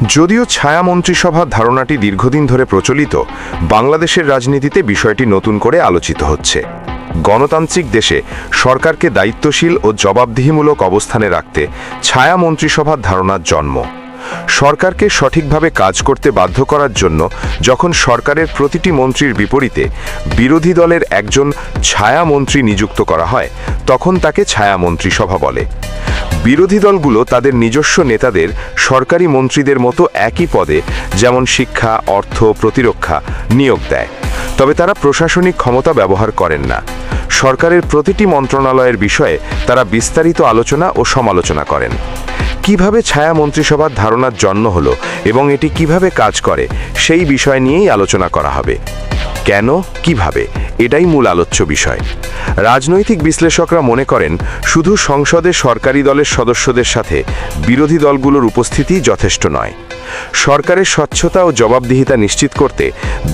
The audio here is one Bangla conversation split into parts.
যদিও ছায়া মন্ত্রিসভার ধারণাটি দীর্ঘদিন ধরে প্রচলিত, বাংলাদেশের রাজনীতিতে বিষয়টি নতুন করে আলোচিত হচ্ছে। গণতান্ত্রিক দেশে সরকারকে দায়িত্বশীল ও জবাবদিহিমূলক অবস্থানে রাখতে ছায়া মন্ত্রিসভার ধারণার জন্ম। সরকারকে সঠিকভাবে কাজ করতে বাধ্য করার জন্য যখন সরকারের প্রতিটি মন্ত্রীর বিপরীতে বিরোধী দলের একজন ছায়া মন্ত্রী নিযুক্ত করা হয়, তখন তাকে ছায়া মন্ত্রিসভা বলে। বিরোধী দলগুলো তাদের নিজস্ব নেতাদের সরকারি মন্ত্রীদের মতো একই পদে, যেমন শিক্ষা, অর্থ, প্রতিরক্ষা, নিয়োগ দেয়। তবে তারা প্রশাসনিক ক্ষমতা ব্যবহার করেন না। সরকারের প্রতিটি মন্ত্রণালয়ের বিষয়ে তারা বিস্তারিত আলোচনা ও সমালোচনা করেন। কীভাবে ছায়া মন্ত্রিসভার ধারণার জন্ম হলো এবং এটি কীভাবে কাজ করে, সেই বিষয় নিয়েই আলোচনা করা হবে। কেন, কীভাবে, এটাই মূল আলোচ্য বিষয়। রাজনৈতিক বিশ্লেষকরা মনে করেন, শুধু সংসদে সরকারি দলের সদস্যদের সাথে বিরোধী দলগুলোর উপস্থিতি যথেষ্ট নয়। সরকারের স্বচ্ছতা ও জবাবদিহিতা নিশ্চিত করতে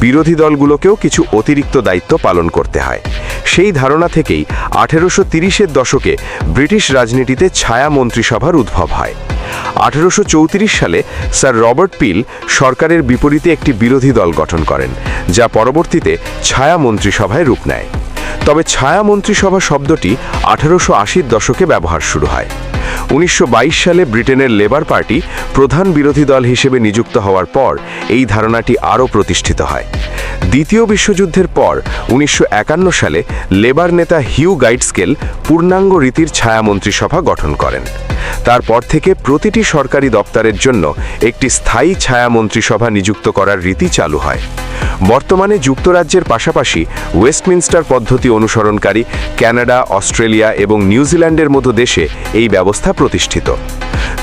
বিরোধী দলগুলোকেও কিছু অতিরিক্ত দায়িত্ব পালন করতে হয়। সেই ধারণা থেকেই আঠেরোশো তিরিশের দশকে ব্রিটিশ রাজনীতিতে ছায়া মন্ত্রিসভার উদ্ভব হয়। আঠেরোশো সালে স্যার রবার্ট পিল সরকারের বিপরীতে একটি বিরোধী দল গঠন করেন, যা পরবর্তীতে ছায়া মন্ত্রিসভায় রূপ নেয়। তবে ছায়া মন্ত্রিসভা শব্দটি আঠারোশো দশকে ব্যবহার শুরু হয়। উনিশশো বাইশ সালে ব্রিটেনের লেবার পার্টি প্রধান বিরোধী দল হিসেবে নিযুক্ত হওয়ার পর এই ধারণাটি আরও প্রতিষ্ঠিত হয়। দ্বিতীয় বিশ্বযুদ্ধের পর উনিশশো একান্ন সালে লেবার নেতা হিউ গাইডস্কেল পূর্ণাঙ্গ রীতির ছায়া মন্ত্রিসভা গঠন করেন। তারপর থেকে প্রতিটি সরকারি দপ্তরের জন্য একটি স্থায়ী ছায়া মন্ত্রিসভা নিযুক্ত করার রীতি চালু হয়। বর্তমানে যুক্তরাজ্যের পাশাপাশি ওয়েস্টমিনস্টার পদ্ধতি অনুসরণকারী কানাডা অস্ট্রেলিয়া এবং নিউজিল্যান্ডের মতো দেশে এই ব্যবস্থা প্রতিষ্ঠিত।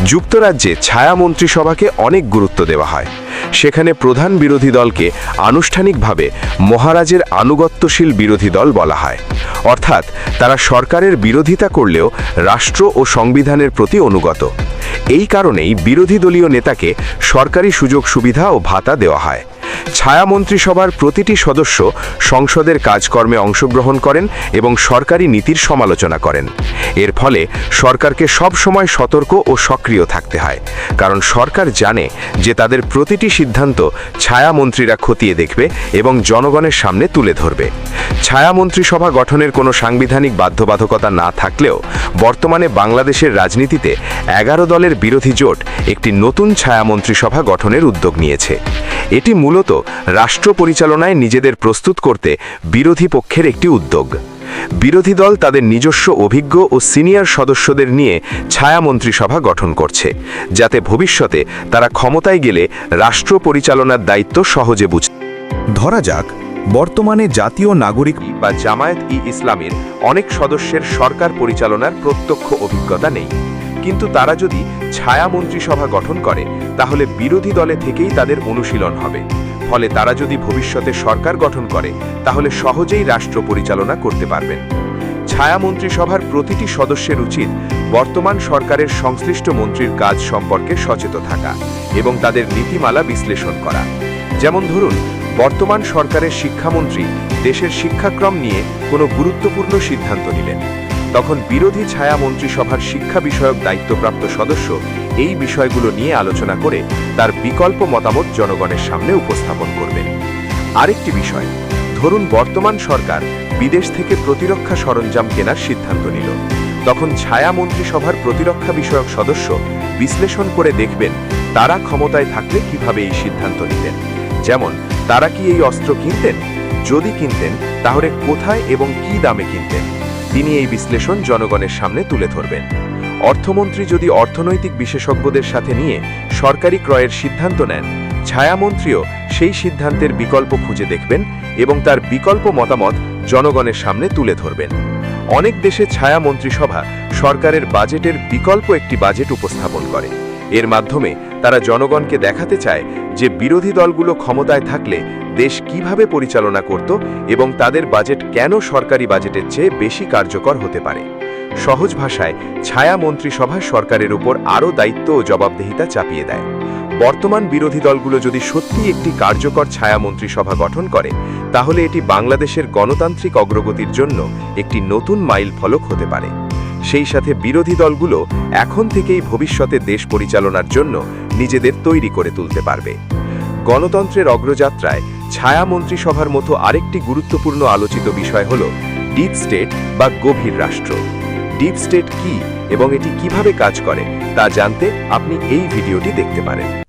যুক্তরাজ্যে ছায়া মন্ত্রিসভাকে অনেক গুরুত্ব দেওয়া হয়। সেখানে প্রধান বিরোধী দলকে আনুষ্ঠানিকভাবে মহারাজের আনুগত্যশীল বিরোধী দল বলা হয়। অর্থাৎ তারা সরকারের বিরোধিতা করলেও রাষ্ট্র ও সংবিধানের প্রতি অনুগত। এই কারণেই বিরোধী দলীয় নেতাকে সরকারি সুযোগ সুবিধা ও ভাতা দেওয়া হয়। ছায়া মন্ত্রিসভার প্রতিটি সদস্য সংসদের কাজকর্মে অংশগ্রহণ করেন এবং সরকারি নীতির সমালোচনা করেন। এর ফলে সরকারকে সব সময় সতর্ক ও সক্রিয় থাকতে হয়, কারণ সরকার জানে যে তাদের প্রতিটি সিদ্ধান্ত ছায়া মন্ত্রীরা খতিয়ে দেখবে এবং জনগণের সামনে তুলে ধরবে। ছায়া মন্ত্রিসভা গঠনের কোনো সাংবিধানিক বাধ্যবাধকতা না থাকলেও বর্তমানে বাংলাদেশের রাজনীতিতে এগারো দলের বিরোধী জোট একটি নতুন ছায়া মন্ত্রিসভা গঠনের উদ্যোগ নিয়েছে। এটি মূলত রাষ্ট্র পরিচালনায় নিজেদের প্রস্তুত করতে বিরোধী পক্ষের একটি উদ্যোগ। বিরোধী দল তাদের নিজস্ব অভিজ্ঞ ও সিনিয়র সদস্যদের নিয়ে ছায়া মন্ত্রিসভা গঠন করছে, যাতে ভবিষ্যতে তারা ক্ষমতায় গেলে রাষ্ট্র পরিচালনার দায়িত্ব সহজে বুঝ ধরা যাক, বর্তমানে জাতীয় নাগরিক বা জামায়াত ই ইসলামের অনেক সদস্যের সরকার পরিচালনার প্রত্যক্ষ অভিজ্ঞতা নেই। কিন্তু তারা যদি ছায়া মন্ত্রিসভা গঠন করে, তাহলে বিরোধী দলে থেকেই তাদের অনুশীলন হবে। ফলে তারা যদি ভবিষ্যতে সরকার গঠন করে, তাহলে সহজেই রাষ্ট্র পরিচালনা করতে পারবেন। ছায়া মন্ত্রিসভার প্রতিটি সদস্যের উচিত বর্তমান সরকারের সংশ্লিষ্ট মন্ত্রীর কাজ সম্পর্কে সচেতন থাকা এবং তাদের নীতিমালা বিশ্লেষণ করা। যেমন ধরুন, বর্তমান সরকারের শিক্ষামন্ত্রী দেশের শিক্ষাক্রম নিয়ে কোনো গুরুত্বপূর্ণ সিদ্ধান্ত নিলেন। তখন বিরোধী ছায়া মন্ত্রিসভার শিক্ষা বিষয়ক দায়িত্বপ্রাপ্ত সদস্য এই বিষয়গুলো নিয়ে আলোচনা করে তার বিকল্প মতামত জনগণের সামনে উপস্থাপন করবেন। আরেকটি বিষয়, ধরুন বর্তমান সরকার বিদেশ থেকে প্রতিরক্ষা সরঞ্জাম কেনার সিদ্ধান্ত নিল। তখন ছায়া মন্ত্রিসভার প্রতিরক্ষা বিষয়ক সদস্য বিশ্লেষণ করে দেখবেন তারা ক্ষমতায় থাকলে কীভাবে এই সিদ্ধান্ত নিতেন। যেমন, তারা কি এই অস্ত্র কিনতেন? যদি কিনতেন, তাহলে কোথায় এবং কি দামে কিনতেন? তিনি এই বিশ্লেষণ জনগণের সামনে তুলে ধরবেন। অর্থমন্ত্রী যদি অর্থনৈতিক বিশেষজ্ঞদের সাথে নিয়ে সরকারি ক্রয়ের সিদ্ধান্ত নেন, ছায়ামন্ত্রীও সেই সিদ্ধান্তের বিকল্প খুঁজে দেখবেন এবং তার বিকল্প মতামত জনগণের সামনে তুলে ধরবেন। অনেক দেশে ছায়া মন্ত্রিসভা সরকারের বাজেটের বিকল্প একটি বাজেট উপস্থাপন করে। এর মাধ্যমে তারা জনগণকে দেখাতে চায় যে বিরোধী দলগুলো ক্ষমতায় থাকলে দেশ কীভাবে পরিচালনা করত এবং তাদের বাজেট কেন সরকারি বাজেটের চেয়ে বেশি কার্যকর হতে পারে। সহজ ভাষায়, ছায়া মন্ত্রিসভা সরকারের উপর আরও দায়িত্ব ও জবাবদেহিতা চাপিয়ে দেয়। বর্তমান বিরোধী দলগুলো যদি সত্যি একটি কার্যকর ছায়া মন্ত্রিসভা গঠন করে, তাহলে এটি বাংলাদেশের গণতান্ত্রিক অগ্রগতির জন্য একটি নতুন মাইল ফলক হতে পারে। সেই সাথে বিরোধী দলগুলো এখন থেকেই ভবিষ্যতে দেশ পরিচালনার জন্য নিজেদের তৈরি করে তুলতে পারবে। গণতন্ত্রের অগ্রযাত্রায় ছায়া মন্ত্রিসভার মতো আরেকটি গুরুত্বপূর্ণ আলোচিত বিষয় হল ডিপ স্টেট বা গভীর রাষ্ট্র। ডিপ স্টেট কি এবং এটি কীভাবে কাজ করে তা জানতে আপনি এই ভিডিওটি দেখতে পারেন।